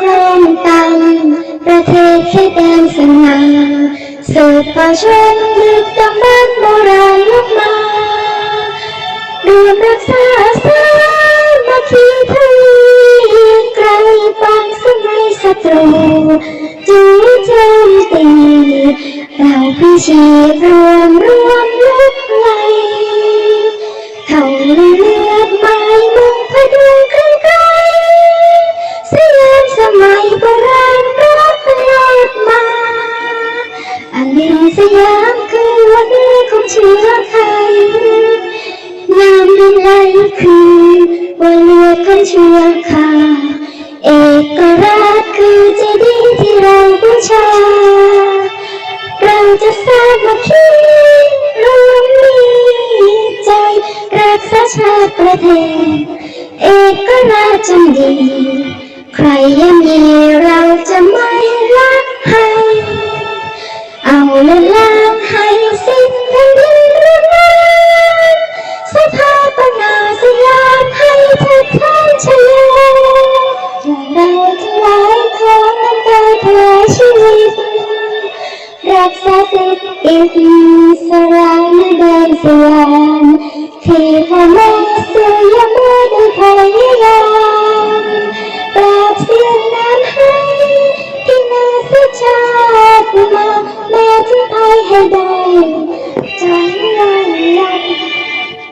ครองตังประเทศแค่แดนสง่าสืบป่าชนดึกดำบรรพ์โบราณลุกมารวมรักษาสามัคคีทวีไกลปองสมัยศัตรูจูโจมตีเราพิชีพรวมรวมลุกไลเขาลือ ราณรักตลอดมาอันนี้สยามคือวันนี้ของเชื้อไทยงามดินไหลคือวันเลือดของเชื้อคาเอกราชคือเจดีย์ที่เราบูชา เราจะสามัคคีรวมมีใจรักษาชาติประเทศ เอกราชจำดี ใครยังมีเราจะไม่รักให้ เอาละล้างให้สิ้นแผ่นดินรุ่นแรงสถาปนาสยามให้เทิดทานชโยเราทั้งหลายขอน้ำตาถวายชีวิต รักษาสิทธิ์อิสระในแดนสยามที่พ่อแม่ ชาติมาแม้ถึงภัยให้ได้จนวันยัน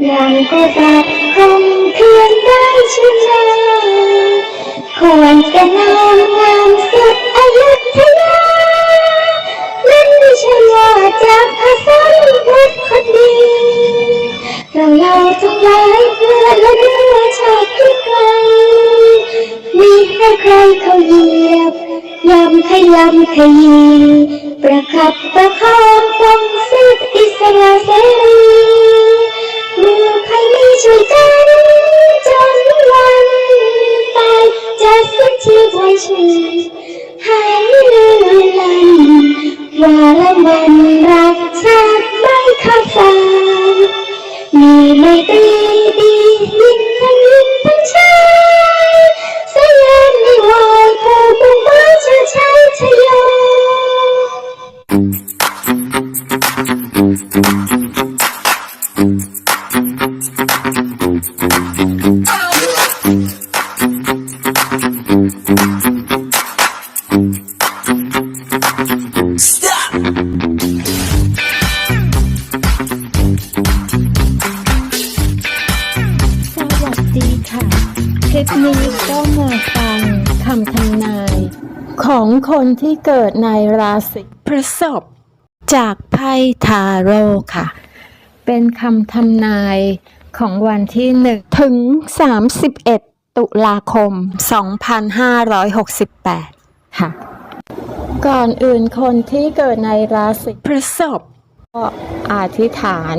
ยังก็จะคงเพียงได้ชนะควรจะนามงามสุดอายุธยานั่นไม่ใช่ว่าจากภาษาพุทธคนดีเราเราทั้งหลายเพื่อและเนื้อชาติที่ไกลมีให้ใครเขาเหยียบ ยำขยำขยี ประคับประคองปองสุดอิสระเสรีมือใครมีช่วยกัน ที่เกิดในราศีพฤษภจากไพ่ทาโร่ค่ะ เป็นคำทำนายของวันที่1ถึง 31 ตุลาคม 2568 ค่ะ ก่อนอื่นคนที่เกิดในราศีพฤษภก็อธิษฐาน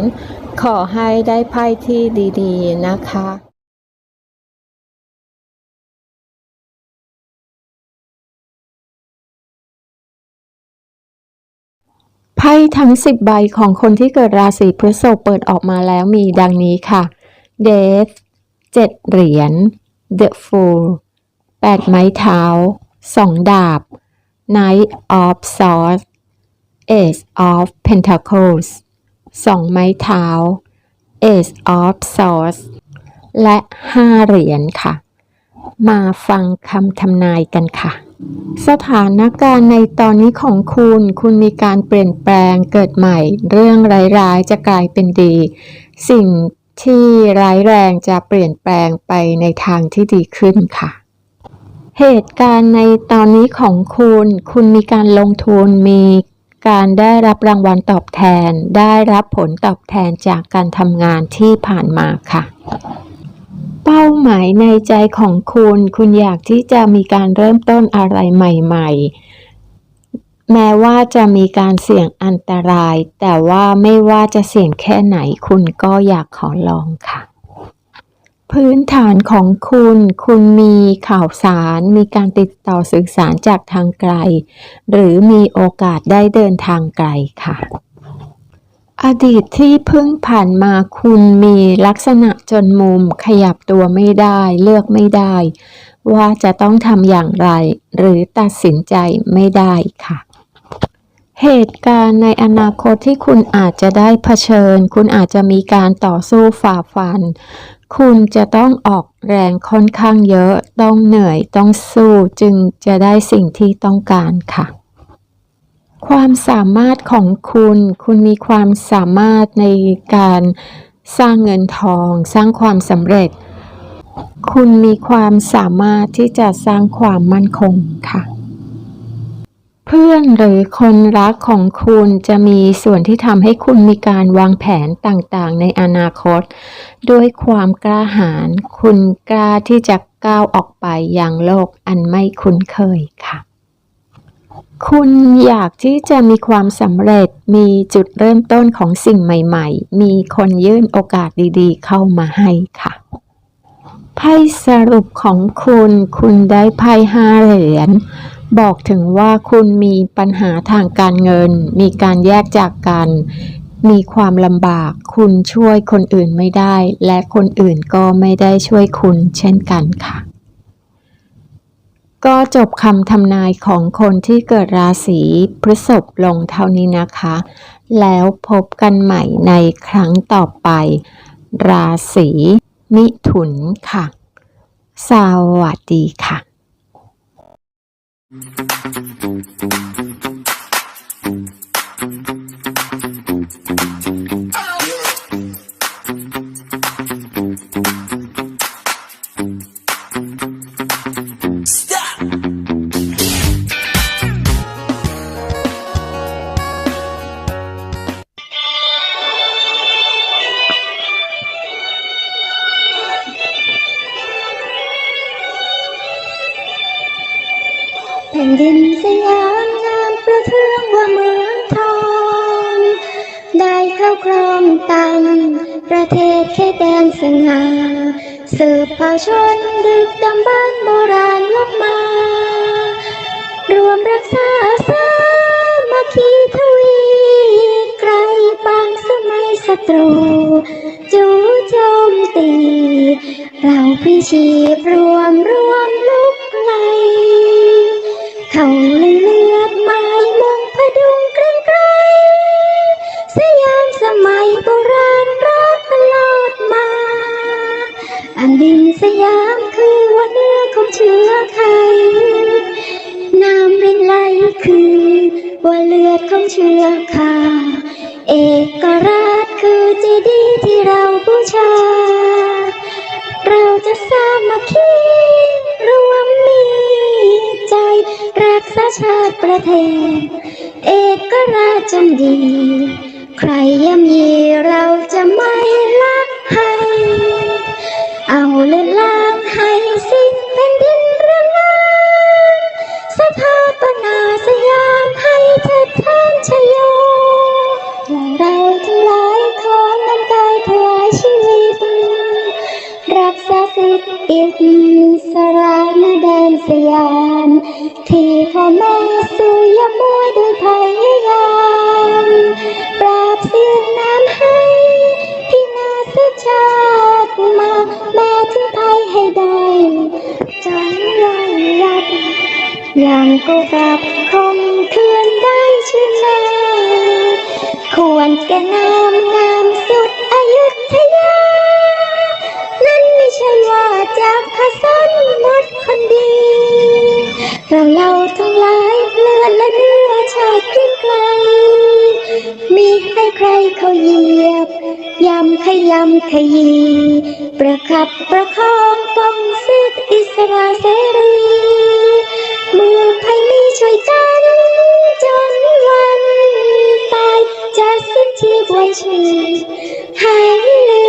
ขอให้ได้ไพ่ที่ดี ๆ นะคะ ไพ่ทั้ง 10 ใบของคนที่เกิดราศีพฤษภเปิดออกมาแล้วมีดังนี้ค่ะ Death 7เหรียญ The Fool 8 ไม้เท้า 2 ดาบ Knight of Swords Ace of Pentacles สองไม้เท้า Ace of Swords และ 5 เหรียญค่ะ มาฟังคำทำนายกันค่ะ สถานการณ์ในตอนนี้ของคุณ คุณมีการเปลี่ยนแปลงเกิดใหม่ เรื่องร้ายๆจะกลายเป็นดี สิ่งที่ร้ายแรงจะเปลี่ยนแปลงไปในทางที่ดีขึ้นค่ะ เหตุการณ์ในตอนนี้ของคุณ คุณมีการลงทุน มีการได้รับรางวัลตอบแทน ได้รับผลตอบแทนจากการทำงานที่ผ่านมาค่ะ เป้าหมายในใจของคุณ คุณอยากที่จะมีการเริ่มต้นอะไรใหม่ ๆ แม้ว่าจะมีการเสี่ยงอันตราย แต่ว่าไม่ว่าจะเสี่ยงแค่ไหน คุณก็อยากขอลองค่ะ พื้นฐานของคุณ คุณมีข่าวสาร มีการติดต่อสื่อสารจากทางไกล หรือมีโอกาสได้เดินทางไกลค่ะ อดีตที่เพิ่งผ่านมาคุณมีลักษณะจนมุมขยับตัวไม่ได้เลือกไม่ได้ ว่าจะต้องทำอย่างไร หรือตัดสินใจไม่ได้ค่ะ เหตุการณ์ในอนาคตที่คุณอาจจะได้เผชิญ คุณอาจจะมีการต่อสู้ฝ่าฟัน คุณจะต้องออกแรงค่อนข้างเยอะ ต้องเหนื่อยต้องสู้จึงจะได้สิ่งที่ต้องการค่ะ ความสามารถของคุณ คุณมีความสามารถในการสร้างเงินทอง สร้างความสำเร็จ คุณมีความสามารถที่จะสร้างความมั่นคงค่ะ เพื่อนหรือคนรักของคุณจะมีส่วนที่ทำให้คุณมีการวางแผนต่างๆ ในอนาคต ด้วยความกล้าหาญคุณกล้าที่จะก้าวออกไปอย่างโลกอันไม่คุ้นเคยค่ะ คุณอยากที่จะมีความสำเร็จ มีจุดเริ่มต้นของสิ่งใหม่ๆ มีคนยื่นโอกาสดีๆ เข้ามาให้ค่ะ ไพ่สรุปของคุณ คุณได้ไพ่ห้าเหรียญ บอกถึงว่าคุณมีปัญหาทางการเงิน มีการแยกจากกัน มีความลำบาก คุณช่วยคนอื่นไม่ได้ และคนอื่นก็ไม่ได้ช่วยคุณเช่นกันค่ะ ก็จบคำทำนายของคนที่เกิดราศีพฤษภลงเท่านี้นะคะ แล้วพบกันใหม่ในครั้งต่อไป ราศีมิถุนค่ะ สวัสดีค่ะ ได้เข้าครองตังประเทศแค่แดนสง่าสืบเผ่าชนดึกดำบรรโบราณลบมา รวมรักษาสามัคคีทวีไกลปางสมัยศัตรูจู่โจมตี เราพิชีพรวมรวมลุกไลเขาลือ สยามคือวันเนื้อของเชื้อไทยน้ำรินไหลคือว่าเลือดของเชื้อขาเอกราชคือเจดีที่เราบูชา เราจะสามัคคีรวมมีใจ รักษาชาติประเทศ เอกราชจงดี ใครย่ำยีเราจะไม่ สระในแดนสยาม ที่พ่อแม่สู้ยามวยด้วยพยายามปราบเสียงน้ำให้ที่นาสชาติมา แม่ถึงไทยให้ได้จนลอยยับยังก็กลับคงคืนได้ชื่นนาควรแก่นามงามสุด สั้นมดคนดี เราเราทั้งหลายเลือดและเนื้อชาติไกลมีให้ใครเขาเหยียบยำขยำขยี ประคับประคองป้องสิทธิอิสระเสรีเมืองไทยมีช่วยกันจนวันตายจะสิ้นชีพไว้ชีใอหายลืม